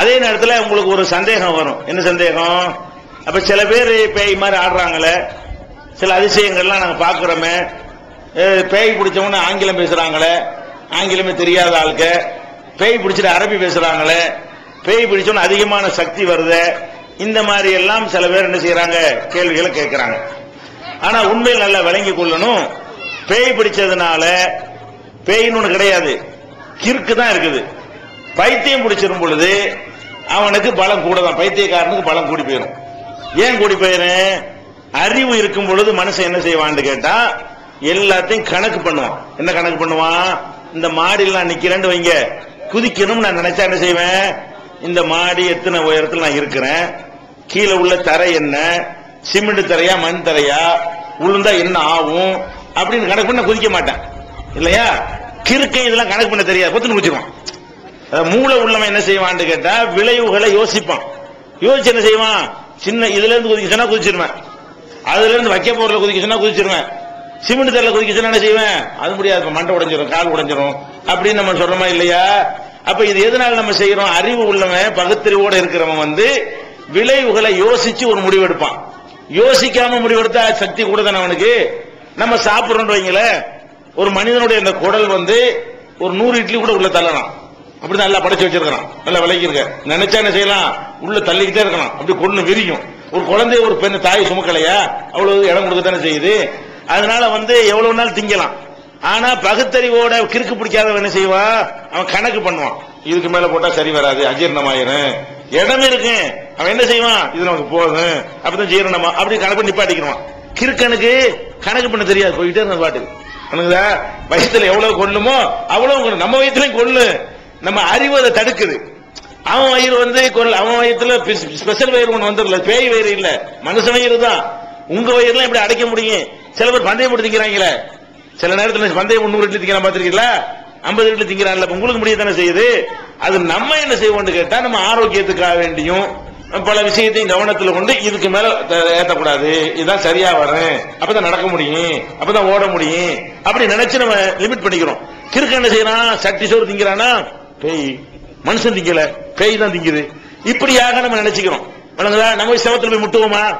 அதே நேரத்தில் உங்களுக்கு ஒரு சந்தேகம் வரும். என்ன சந்தேகம்? அப்ப சில பேர் பேய் மாதிரி ஆடுறாங்களே. சில அதிசயங்கள்லாம் நாங்கள் பார்க்குறோமே. பேய் பிடிச்சவன ஆங்கிலம் பேசுறாங்களே. ஆங்கிலமே தெரியாத ஆளுக்க பேய் பிடிச்சிட்டு அரபி பேசுறாங்களே. பேய் பிடிச்சவன அதிகமான சக்தி வருது. இந்த மாதிரி எல்லாம் சில பேர் என்ன செய்யறாங்க கேள்விகளை கேட்கிறாங்க. ஆனா உண்மையில் நல்லா விளங்கி கொள்ளணும். பேய் பிடிச்சதுனால பேயின்னு ஒன்று கிடையாது. கிறுக்கு தான் இருக்குது. பைத்தியம் பிடிச்சிரும் பொழுது அவனுக்கு பலம் கூட தான் பைத்தியக்காரனுக்கு பலம் கூடி போயிடும் ஏன் கூடி போயிடும் அறிவு இருக்கும் பொழுது மனுஷன் என்ன செய்வான்னு கேட்டா எல்லாத்தையும் கணக்கு பண்ணுவான். என்ன கணக்கு பண்ணுவான்? இந்த மாடியில் நான் நிக்கிறேன்னு வைங்க. குதிக்கணும்னு நான் நினைச்சா என்ன செய்வேன்? இந்த மாடி எத்தனை உயரத்தில் நான் இருக்கிறேன்? கீழே உள்ள தரை என்ன? சிமெண்ட் தரையா மண் தரையா? உளுந்தா என்ன ஆகும்? அப்படின்னு கணக்கு பண்ண குதிக்க மாட்டேன். இல்லையா? கிறுக்கை இதெல்லாம் கணக்கு பண்ண தெரியாது. பொத்துன்னு குதிச்சிருவான் மூளை உள்ளவன் என்ன செய்வான்னு கேட்டா விளைவுகளை யோசிப்பான். யோசிச்சு என்ன செய்வான்? சின்ன இதுல இருந்து குதிக்க குதிச்சிருவேன். அதுல இருந்து வைக்க போறதுல குதிக்க குதிச்சிருவேன். சிமெண்ட் தரல குதிக்க சொன்னா என்ன செய்வேன்? அது முடியாது மண்டை உடைஞ்சிரும் கால் உடைஞ்சிரும். அப்படின்னு நம்ம சொல்றோமா இல்லையா? அப்ப இது எதனால நம்ம செய்யறோம் அறிவு உள்ளவன் பகுத்தறிவோட இருக்கிறவன் வந்து விளைவுகளை யோசிச்சு ஒரு முடிவு எடுப்பான். யோசிக்காம முடிவெடுத்தா சக்தி கூட தானே அவனுக்கு? நம்ம சாப்பிடுறோம் வைங்களேன் ஒரு மனிதனுடைய அந்த குடல் வந்து ஒரு நூறு இட்லி கூட உள்ள தள்ளலாம். அப்படி நல்லா படைச்சு வச்சிருக்கிறான். நல்லா விலகி இருக்க நினைச்சா என்ன செய்யலாம்? உள்ள தள்ளிக்கிட்டே இருக்கணும் அப்படி கொண்டு விரியும். ஒரு குழந்தை ஒரு பெண் தாய் சுமக்கலையா? அவ்வளவு இடம் கொடுக்கத்தானே செய்யுது. அதனால வந்து எவ்வளவு நாள் திங்கலாம்? ஆனா பகுத்தறிவோட கிறுக்கு பிடிக்காதவன் என்ன செய்வான் அவன் கணக்கு பண்ணுவான். இதுக்கு மேல போட்டா சரி வராது. அஜீரணமாயிரும். இடம் இருக்கு. அவன் என்ன செய்வான்? இது நமக்கு போதும். அப்பதான் ஜீரணமா அப்படி கணக்கு நிப்பாட்டிக்கிறான் கிறுக்கனுக்கு கணக்கு பண்ண தெரியாது. போயிட்டே இருந்த பாட்டுக்கு. வயசுல எவ்வளவு கொள்ளுமோ அவ்வளவு நம்ம வயசுலயும் கொள்ளு நம்ம அறிவு அதை தடுக்குது. அவன் வயிறு வந்து அவன் வயிற்றுல ஸ்பெஷல் வயிறு ஒண்ணு வந்துடல பேய் வயிறு இல்ல மனுஷ வயிறு தான். உங்க வயிறுலாம் இப்படி அடைக்க முடியும்? சில பேர் பந்தயம் போட்டு திங்கிறாங்களே. சில நேரத்தில் பந்தயம் முன்னூறு இட்லி திங்கிறான் பாத்திருக்கீங்களா ஐம்பது இட்லி திங்கிறான்ல உங்களுக்கு முடிய தானே செய்யுது? அது நம்ம என்ன செய்வோம்னு கேட்டா நம்ம ஆரோக்கியத்துக்காக வேண்டியும் பல விஷயத்தையும் கவனத்துல கொண்டு இதுக்கு மேல ஏத்தக்கூடாது. இதுதான் சரியா வரும் அப்பதான் நடக்க முடியும். அப்பதான் ஓட முடியும். அப்படி நினைச்சு நம்ம லிமிட் பண்ணிக்கிறோம். கிறுக்க என்ன செய்யறான்? சட்டி சோறு திங்கிறானா? பேய். மனுஷன் திங்கல பேய் தான் திங்குது. இப்படியாக நம்ம நினைச்சுக்கிறோம். விளங்குதா? நம்ம போய் செவத்துல போய் முட்டுவோமா?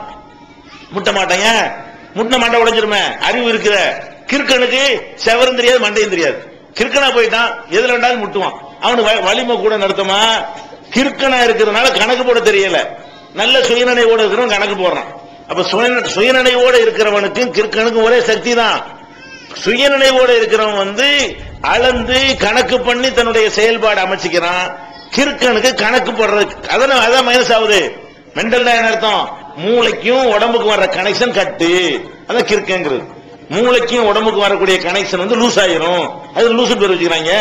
முட்ட மாட்டேங்க முட்டின மண்டை உடைஞ்சிருமே. அறிவு இருக்கிற கிறுக்கனுக்கு செவரும் தெரியாது மண்டையும் தெரியாது. கிறுக்கனா போயிட்டான் எதுல வேண்டாலும் முட்டுவான். அவனுக்கு வ- வலிமை கூட நடத்துமா? கிறுக்கனா இருக்கிறதுனால கணக்கு போட தெரியல. நல்ல சுயநினைவோட இருக்கிறவன் கணக்கு போடுறான். அப்ப சுய- சுயநினைவோட இருக்கிறவனுக்கும் கிறுக்கனுக்கும் ஒரே சக்தி தான். சுயநினைவோட இருக்கிறவன் வந்து அளந்து கணக்கு பண்ணி தன்னுடைய செயல்பாடு அமைச்சுக்கிறான். கிறுக்கனுக்கு கணக்கு போடுறது அதனால அதான் மைனஸ் ஆகுது. மென்டல் என்ன அர்த்தம்? மூளைக்கும் உடம்புக்கு வர்ற கனெக்ஷன் கட்டு. அதான் கிறுக்கங்கிறது. மூளைக்கும் உடம்புக்கு வரக்கூடிய கனெக்ஷன் வந்து லூஸ் ஆயிரும். அது லூஸ் பேர் வச்சுக்கிறாங்க.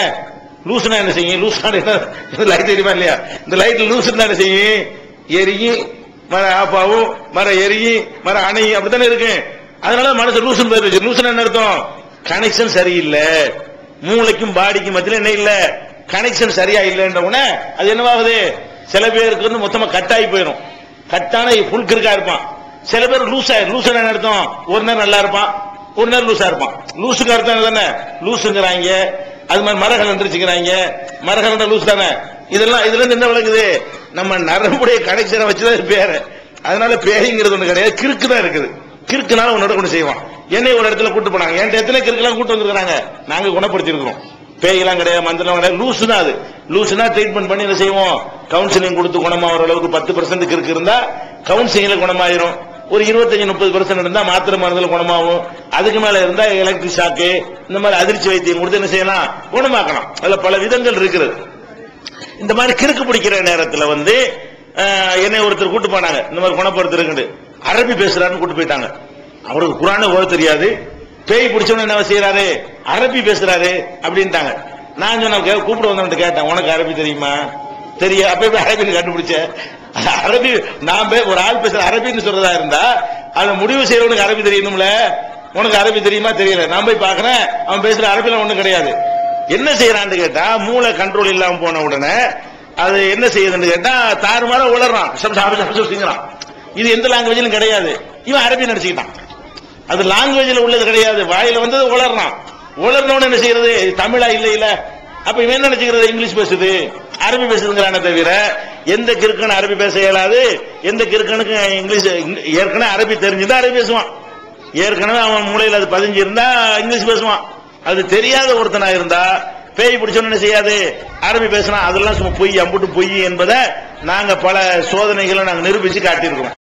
லூஸ்னா என்ன செய்யும்? லூஸ் லைட் தெரியுமா இல்லையா? இந்த லைட் லூஸ் என்ன செய்யும்? எரியும் மர ஆஃப் ஆகும் மர எரியும் மர அணையும். அப்படித்தானே இருக்கு அதனால மனசு லூசுன்னு பேர் வச்சு லூசுன்னு என்ன அர்த்தம்? கனெக்ஷன் சரியில்லை. மூளைக்கும் பாடிக்கும் மத்தியில் என்ன இல்ல? கனெக்ஷன் சரியா இல்லைன்ற உடனே அது என்னவாகுது? சில பேருக்கு வந்து மொத்தமா கட்டாயி போயிடும் கட்டான ஃபுல் கிருக்கா இருப்பான். சில பேர் லூஸ் ஆயிரும் லூஸ் என்ன அர்த்தம்? ஒரு நேரம் நல்லா இருப்பான். ஒரு நேரம் லூஸா இருப்பான். லூசுக்கு அர்த்தம் என்ன தானே லூசுங்கிறாங்க அது மாதிரி மரகல் வந்துருச்சுக்கிறாங்க மரகல் லூஸ் தானே? இதெல்லாம் இதுல இருந்து என்ன விளக்குது? நம்ம நரம்புடைய கனெக்ஷனை வச்சுதான் பேரு. அதனால பேய்ங்கிறது ஒண்ணு கிடையாது. கிறுக்கு தான் இருக்குது. கிறுக்குனால உன்னோட கொண்டு செய்வான். என்னை ஒரு இடத்துல கூட்டு போனாங்க. என் எத்தனை கிறுக்கெல்லாம் கூட்டு வந்திருக்காங்க நாங்க குணப்படுத்திருக்கிறோம் பேயெல்லாம் கிடையாது மந்திரம் கிடையாது. லூசு அது. லூசுனா ட்ரீட்மெண்ட் பண்ணி என்ன செய்வோம்? கவுன்சிலிங் கொடுத்து குணமாகிற அளவுக்கு பத்து பர்சன்ட் கிறுக்கு இருந்தா கவுன்சிலிங்ல குணமாயிரும். ஒரு இருபத்தஞ்சு முப்பது பர்சன்ட் இருந்தா மாத்திரை மருந்துல குணமாகும். அதுக்கு மேல இருந்தா எலக்ட்ரிக் ஷாக்கு இந்த மாதிரி அதிர்ச்சி வைத்தியம் கொடுத்து என்ன செய்யலாம்? குணமாக்கலாம். அதுல பல விதங்கள் இருக்குது. இந்த மாதிரி கிறுக்கு பிடிக்கிற நேரத்துல வந்து என்னை ஒருத்தர் கூட்டு போனாங்க. இந்த மாதிரி குணப்படுத்திருக்கு அரபி பேசுறாருன்னு கூட்டு போயிட்டாங்க. அவருக்கு குரான ஓத தெரியாது பேய் பிடிச்சவன என்ன செய்யறாரு அரபி பேசுறாரு அப்படின்ட்டாங்க நான் சொன்ன கே- கூப்பிட்டு வந்தவன்ட்டு கேட்டேன் உனக்கு அரபி தெரியுமா தெரியும் அப்ப போய் அரபின்னு கண்டுபிடிச்ச அரபி நான் போய் ஒரு ஆள் பேசுற அரபின்னு சொல்றதா இருந்தா அதை முடிவு செய்யறவனுக்கு அரபி தெரியணும்ல உனக்கு அரபி தெரியுமா தெரியல நான் போய் பாக்குறேன் அவன் பேசுற அரபில ஒண்ணும் கிடையாது என்ன செய்யறான்னு கேட்டா மூளை கண்ட்ரோல் இல்லாம போன உடனே அது என்ன செய்யுதுன்னு கேட்டா தாறுமாற உளறான் இது எந்த லாங்குவேஜிலும் கிடையாது இவன் அரபி நினைச்சுக்கிட்டான் அது லாங்குவேஜில் உள்ளது கிடையாது. வாயில வந்து உளர்றான் உளர்னவன என்ன செய்யறது? தமிழா இல்ல இல்ல. அப்ப இவன் என்ன நினைச்சுக்கிறது? இங்கிலீஷ் பேசுது. அரபி பேசுதுங்கிறானே தவிர எந்த கிறுக்கன் அரபி பேச இயலாது. எந்த கிறுக்கனுக்கு இங்கிலீஷ் ஏற்கனவே அரபி தெரிஞ்சுதான் அரபி பேசுவான். ஏற்கனவே அவன் மூளையில் அது பதிஞ்சு இருந்தா இங்கிலீஷ் பேசுவான். அது தெரியாத ஒருத்தனா இருந்தா பேய் பிடிச்சோன்னு என்ன செய்யாது? அரபி பேசினா அதெல்லாம் சும்மா பொய் அம்புட்டு பொய் என்பதை நாங்க பல சோதனைகளை நாங்க நிரூபிச்சு காட்டியிருக்கிறோம்